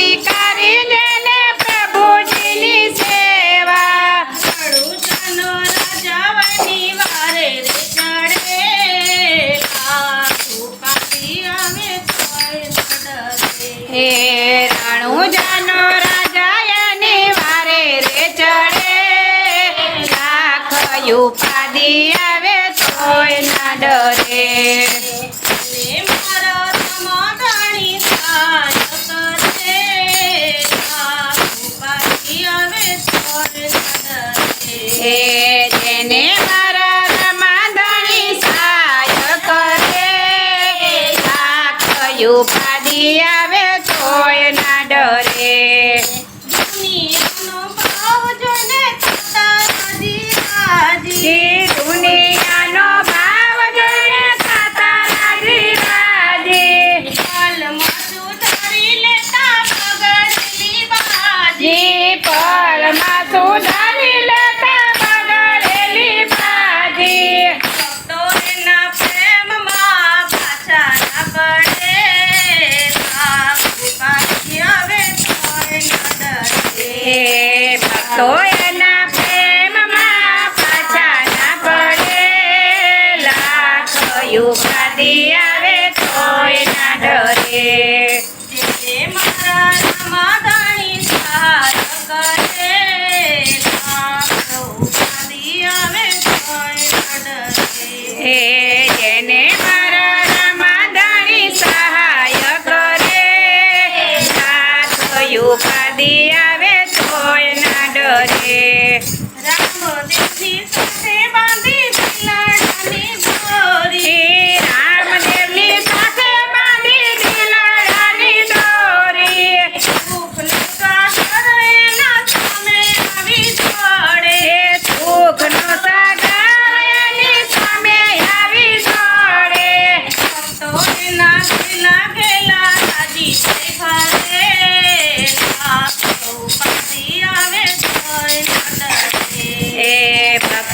સ્વીકારીને પ્રભુજીની સેવા. ખડૂતનો રજવાની વારે રે ચડે. અમે હે રાણુજાનો રાજાની વારે રે ચડે. લાખ ઉપાધિ આવે તોય ડરે. પાડ્યું પાડી આવે તોય Só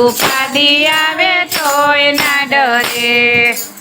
ઉપાધિ આવે તો ના ડરે.